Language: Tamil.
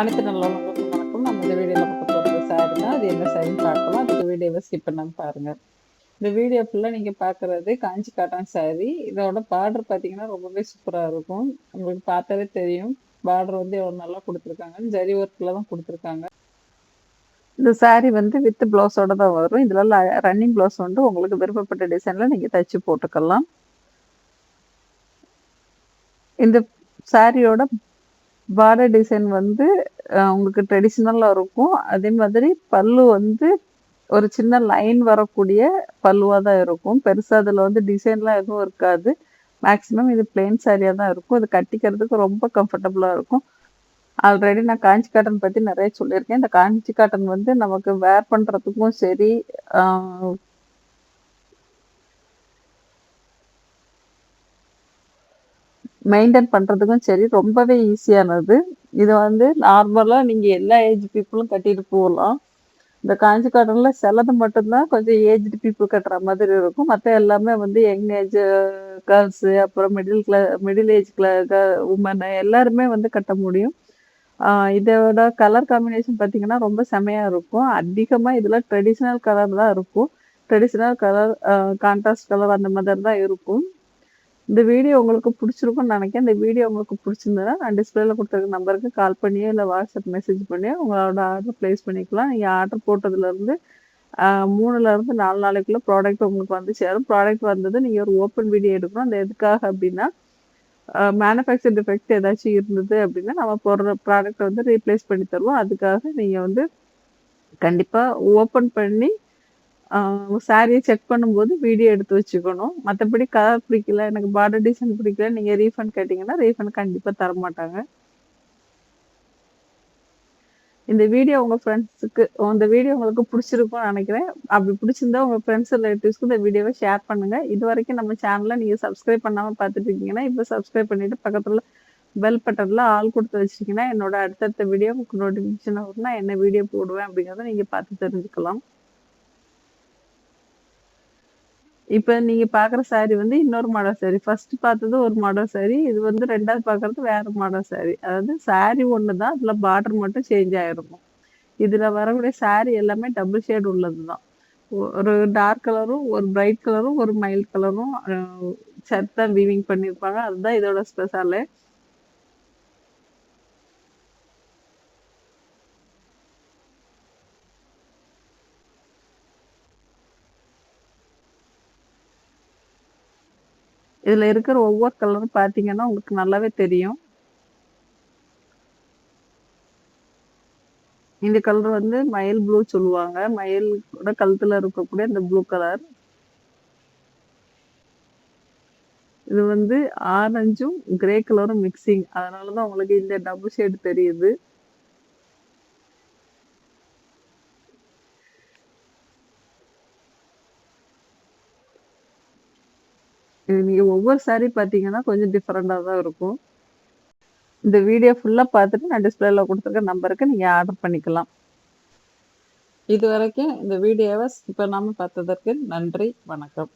அனைத்து நல்லவங்களுக்கும் வணக்கம். நம்ம இந்த வீடியோவில் பார்க்க போகிறது சாரி தான் அது என்ன சாரின்னு பார்க்கலாம். அதுக்கு வீடியோவை ஸ்கிப் பண்ணாமல் பாருங்கள் இந்த வீடியோ ஃபுல்லாக நீங்கள் பார்க்குறது காஞ்சி காட்டன் சாரி இதோட பார்டர் பார்த்தீங்கன்னா ரொம்பவே சூப்பராக இருக்கும். உங்களுக்கு பார்த்தாலே தெரியும். பார்டர் வந்து எவ்வளோ நல்லா கொடுத்துருக்காங்க ஜரி ஒர்க்கில் தான் கொடுத்துருக்காங்க. இந்த சாரீ வந்து வித் ப்ளவுஸோட தான் வரும். இதில் ரன்னிங் ப்ளவுஸ் வந்து உங்களுக்கு விருப்பப்பட்ட டிசைனில் நீங்கள் தைச்சி போட்டுக்கலாம். இந்த சாரியோட பார்டர் டிசைன் வந்து உங்களுக்கு ட்ரெடிஷ்னலாக இருக்கும். அதே மாதிரி பல்லு வந்து ஒரு சின்ன லைன் வரக்கூடிய பல்லுவாக தான் இருக்கும். பெருசாக அதில் வந்து டிசைன்லாம் எதுவும் இருக்காது. மேக்ஸிமம் இது பிளெயின் சாரியாக தான் இருக்கும். இது கட்டிக்கிறதுக்கு ரொம்ப கம்ஃபர்டபுளாக இருக்கும். ஆல்ரெடி நான் காஞ்சி காட்டன் பற்றி நிறைய சொல்லியிருக்கேன். இந்த காஞ்சி காட்டன் வந்து நமக்கு வேர் பண்ணுறதுக்கும் சரி மெயின்டைன் பண்ணுறதுக்கும் சரி ரொம்பவே ஈஸியானது. இது வந்து நார்மலாக நீங்கள் எல்லா ஏஜ் பீப்புளும் கட்டிட்டு போகலாம். இந்த காஞ்சி காட்டனில் சிலது மட்டும்தான் கொஞ்சம் ஏஜ்டு பீப்புள் கட்டுற மாதிரி இருக்கும். மற்ற எல்லாமே வந்து யங் ஏஜ் கேர்ள்ஸு அப்புறம் middle class middle age class women எல்லாருமே வந்து கட்ட முடியும். இதோட கலர் காம்பினேஷன் பார்த்தீங்கன்னா ரொம்ப செமையாக இருக்கும். அதிகமாக இதில் ட்ரெடிஷ்னல் கலர் தான் இருக்கும். ட்ரெடிஷ்னல் கலர் கான்ட்ராஸ்ட் கலர் அந்த மாதிரி தான் இருக்கும். இந்த வீடியோ உங்களுக்கு பிடிச்சிருக்கும்னு நினைக்கிறேன். இந்த வீடியோ உங்களுக்கு பிடிச்சிருந்ததுன்னா நான் டிஸ்பிளேல கொடுத்துருக்க நம்பருக்கு கால் பண்ணியோ இல்லை வாட்ஸ்அப் மெசேஜ் பண்ணியோ உங்களோட ஆர்டர் ப்ளேஸ் பண்ணிக்கலாம். நீங்கள் ஆர்டர் போட்டதுலேருந்து மூணுலேருந்து நாலு நாளைக்குள்ளே ப்ராடக்ட் உங்களுக்கு வந்து சேரும் ப்ராடக்ட் வந்தது நீங்கள் ஒரு ஓப்பன் வீடியோ எடுக்கணும். அந்த எதுக்காக அப்படின்னா மேனுஃபேக்சர் டிஃபெக்ட் ஏதாச்சும் இருந்தது அப்படின்னா நம்ம போடுற ப்ராடக்ட்டை வந்து ரீப்ளேஸ் பண்ணி தருவோம். அதுக்காக நீங்கள் வந்து கண்டிப்பாக ஓப்பன் பண்ணி சாரியை செக் பண்ணும்போது வீடியோ எடுத்து வச்சுக்கணும். மற்றபடி கலர் பிடிக்கல எனக்கு பார்டர் டிசைன் பிடிக்கல நீங்கள் ரீஃபண்ட் கேட்டிங்கன்னா ரீஃபண்ட் கண்டிப்பாக தர மாட்டாங்க இந்த வீடியோ உங்கள் ஃப்ரெண்ட்ஸுக்கு இந்த வீடியோ உங்களுக்கு பிடிச்சிருக்கும்னு நினைக்கிறேன். அப்படி பிடிச்சிருந்தா உங்கள் ஃப்ரெண்ட்ஸ் ரிலேட்டிவ்ஸ்க்கு இந்த வீடியோவை ஷேர் பண்ணுங்கள் இது வரைக்கும் நம்ம சேனலில் நீங்கள் சப்ஸ்கிரைப் பண்ணாமல் பார்த்துட்டு இருக்கீங்கன்னா இப்போ சப்ஸ்கிரைப் பண்ணிவிட்டு பக்கத்தில் பெல் பட்டனில் ஆள் கொடுத்து வச்சிட்டிங்கன்னா என்னோட அடுத்தடுத்த வீடியோ உங்களுக்கு நோட்டிஃபிகேஷன் வரும்னா என்ன வீடியோ போடுவேன் அப்படிங்கிறத நீங்கள் பார்த்து தெரிஞ்சுக்கலாம். இப்போ நீங்க பாக்குற சாரி வந்து இன்னொரு மாடல் சாரி ஃபர்ஸ்ட் பார்த்தது ஒரு மாடல் சாரி இது வந்து ரெண்டாவது பாக்குறது வேற மாடல் சாரி அதாவது சாரி ஒன்று தான் அதில் பார்டர் மட்டும் சேஞ்ச் ஆயிருக்கும் இதில் வரக்கூடிய சாரி எல்லாமே டபுள் ஷேட் உள்ளது தான் ஒரு டார்க் கலரும் ஒரு பிரைட் கலரும் ஒரு மைல்ட் கலரும் சத்தா வீவிங் பண்ணியிருப்பாங்க அதுதான் இதோட ஸ்பெஷாலு இதில் இருக்கிற ஒவ்வொரு கலரும் பார்த்தீங்கன்னா உங்களுக்கு நல்லாவே தெரியும். இந்த கலர் வந்து மயில் ப்ளூ சொல்லுவாங்க. மயில் கூட கழுத்துல இருக்கக்கூடிய இந்த ப்ளூ கலர் இது வந்து ஆரஞ்சும் கிரே கலரும் மிக்சிங் அதனால தான் உங்களுக்கு இந்த டபுள் ஷேடு தெரியுது. நீங்க ஒவ்வொரு சாரீ பார்த்தீங்கன்னா கொஞ்சம் டிஃப்ரெண்ட்டாக தான் இருக்கும். இந்த வீடியோ ஃபுல்லாக பார்த்துட்டு நான் டிஸ்பிளேல கொடுத்துருக்க நம்பருக்கு நீங்கள் ஆர்டர் பண்ணிக்கலாம். இது வரைக்கும் இந்த வீடியோவை இப்போ நாம பார்த்ததற்கு நன்றி வணக்கம்.